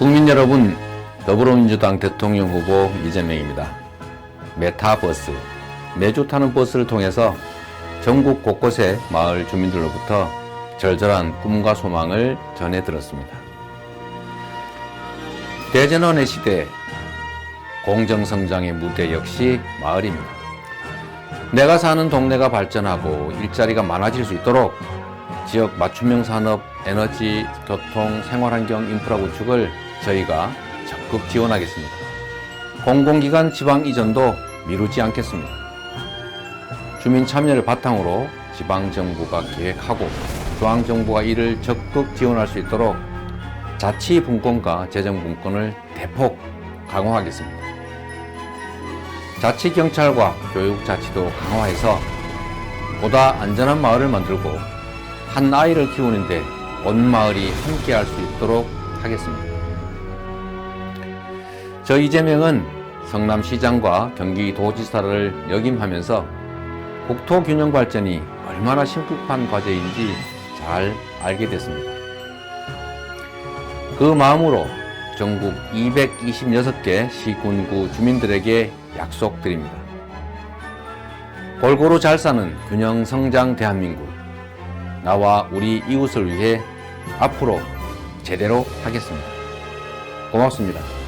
국민 여러분, 더불어민주당 대통령 후보 이재명입니다. 메타버스, 매주 타는 버스를 통해서 전국 곳곳의 마을 주민들로부터 절절한 꿈과 소망을 전해 들었습니다. 대전원의 시대, 공정성장의 무대 역시 마을입니다. 내가 사는 동네가 발전하고 일자리가 많아질 수 있도록 지역 맞춤형 산업, 에너지, 교통, 생활환경 인프라 구축을 저희가 적극 지원하겠습니다. 공공기관 지방 이전도 미루지 않겠습니다. 주민 참여를 바탕으로 지방정부가 계획하고 중앙정부가 이를 적극 지원할 수 있도록 자치분권과 재정분권을 대폭 강화하겠습니다. 자치경찰과 교육자치도 강화해서 보다 안전한 마을을 만들고 한 아이를 키우는데 온 마을이 함께 할 수 있도록 하겠습니다. 저 이재명은 성남시장과 경기도지사를 역임하면서 국토균형 발전이 얼마나 심각한 과제인지 잘 알게 됐습니다. 그 마음으로 전국 226개 시군구 주민들에게 약속드립니다. 골고루 잘 사는 균형 성장 대한민국. 나와 우리 이웃을 위해 앞으로 제대로 하겠습니다. 고맙습니다.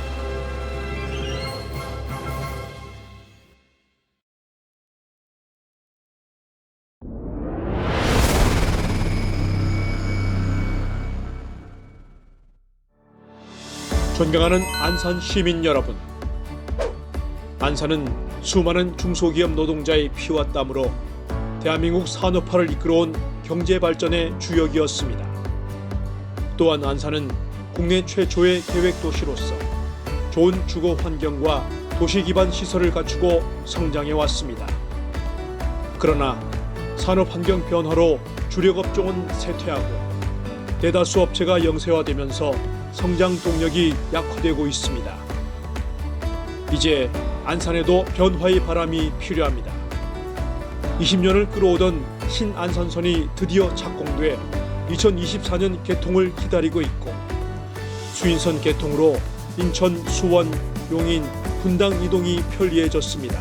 존경하는 안산 시민 여러분. 안산은 수많은 중소기업 노동자의 피와 땀으로 대한민국 산업화를 이끌어온 경제 발전의 주역이었습니다. 또한 안산은 국내 최초의 계획 도시로서 좋은 주거 환경과 도시 기반 시설을 갖추고 성장해 왔습니다. 그러나 산업 환경 변화로 주력 업종은 쇠퇴하고 대다수 업체가 영세화되면서 성장 동력이 약화되고 있습니다. 이제 안산에도 변화의 바람이 필요합니다. 20년을 끌어오던 신안산선이 드디어 착공돼 2024년 개통을 기다리고 있고 수인선 개통으로 인천, 수원, 용인, 분당 이동이 편리해졌습니다.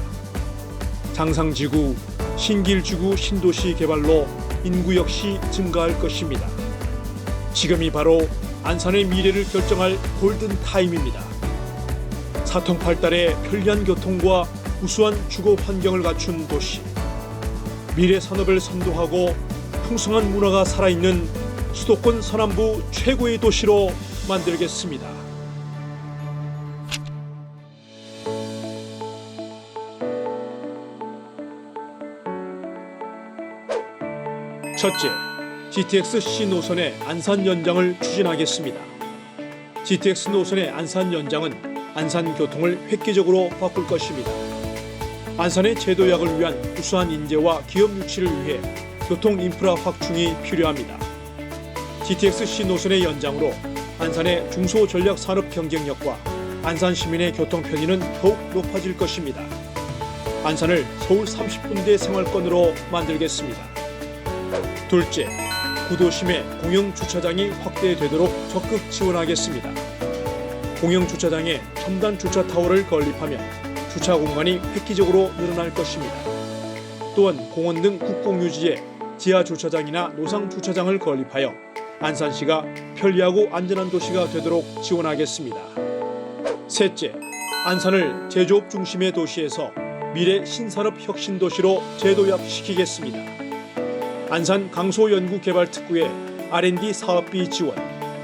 장상지구, 신길지구 신도시 개발로 인구 역시 증가할 것입니다. 지금이 바로 안산의 미래를 결정할 골든 타임입니다. 사통팔달의 편리한 교통과 우수한 주거 환경을 갖춘 도시. 미래 산업을 선도하고 풍성한 문화가 살아있는 수도권 서남부 최고의 도시로 만들겠습니다. 첫째, GTX C 노선의 안산 연장을 추진하겠습니다. GTX 노선의 안산 연장은 안산 교통을 획기적으로 바꿀 것입니다. 안산의 제도약을 위한 우수한 인재와 기업 유치를 위해 교통 인프라 확충이 필요합니다. GTX C 노선의 연장으로 안산의 중소 전략 산업 경쟁력과 안산 시민의 교통 편의는 더욱 높아질 것입니다. 안산을 서울 30분대 생활권으로 만들겠습니다. 둘째, 구도심에 공영 주차장이 확대되도록 적극 지원하겠습니다. 공영 주차장에 첨단 주차 타워를 건립하면 주차 공간이 획기적으로 늘어날 것입니다. 또한 공원 등 국공유지에 지하 주차장이나 노상 주차장을 건립하여 안산시가 편리하고 안전한 도시가 되도록 지원하겠습니다. 셋째, 안산을 제조업 중심의 도시에서 미래 신산업 혁신 도시로 재도약시키겠습니다. 안산 강소연구개발특구의 R&D 사업비 지원,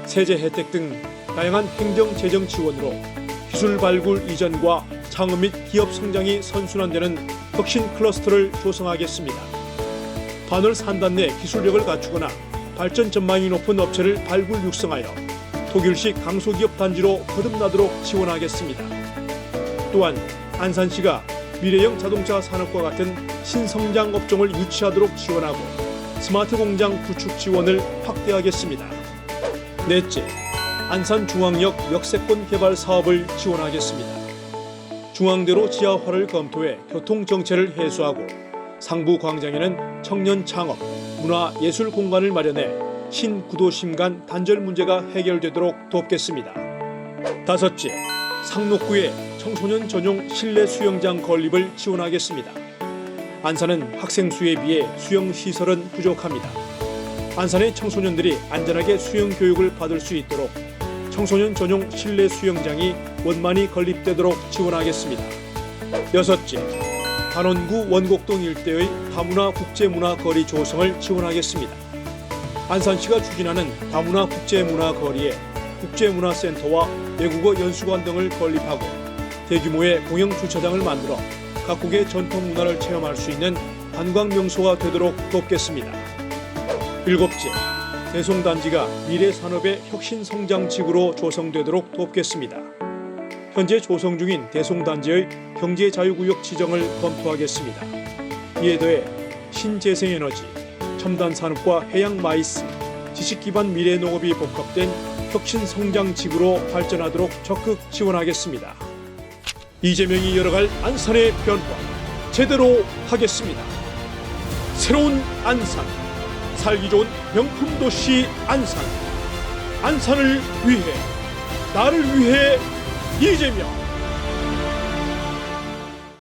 세제 혜택 등 다양한 행정 재정 지원으로 기술 발굴 이전과 창업 및 기업 성장이 선순환되는 혁신 클러스터를 조성하겠습니다. 반월 산단 내 기술력을 갖추거나 발전 전망이 높은 업체를 발굴 육성하여 독일식 강소기업 단지로 거듭나도록 지원하겠습니다. 또한 안산시가 미래형 자동차 산업과 같은 신성장 업종을 유치하도록 지원하고 스마트 공장 구축 지원을 확대하겠습니다. 넷째, 안산중앙역 역세권 개발 사업을 지원하겠습니다. 중앙대로 지하화를 검토해 교통 정체를 해소하고 상부 광장에는 청년 창업, 문화 예술 공간을 마련해 신구도심 간 단절 문제가 해결되도록 돕겠습니다. 다섯째, 상록구에 청소년 전용 실내 수영장 건립을 지원하겠습니다. 안산은 학생 수에 비해 수영 시설은 부족합니다. 안산의 청소년들이 안전하게 수영 교육을 받을 수 있도록 청소년 전용 실내 수영장이 원만히 건립되도록 지원하겠습니다. 여섯째, 단원구 원곡동 일대의 다문화 국제문화 거리 조성을 지원하겠습니다. 안산시가 추진하는 다문화 국제문화 거리에 국제문화센터와 외국어 연수관 등을 건립하고 대규모의 공영 주차장을 만들어 각국의 전통 문화를 체험할 수 있는 관광 명소가 되도록 돕겠습니다. 일곱째, 대송단지가 미래 산업의 혁신 성장 지구로 조성되도록 돕겠습니다. 현재 조성 중인 대송단지의 경제 자유구역 지정을 검토하겠습니다. 이에 더해 신재생에너지, 첨단 산업과 해양 마이스, 지식 기반 미래 농업이 복합된 혁신 성장 지구로 발전하도록 적극 지원하겠습니다. 이재명이 열어갈 안산의 변화 제대로 하겠습니다. 새로운 안산, 살기 좋은 명품 도시 안산, 안산을 위해 나를 위해 이재명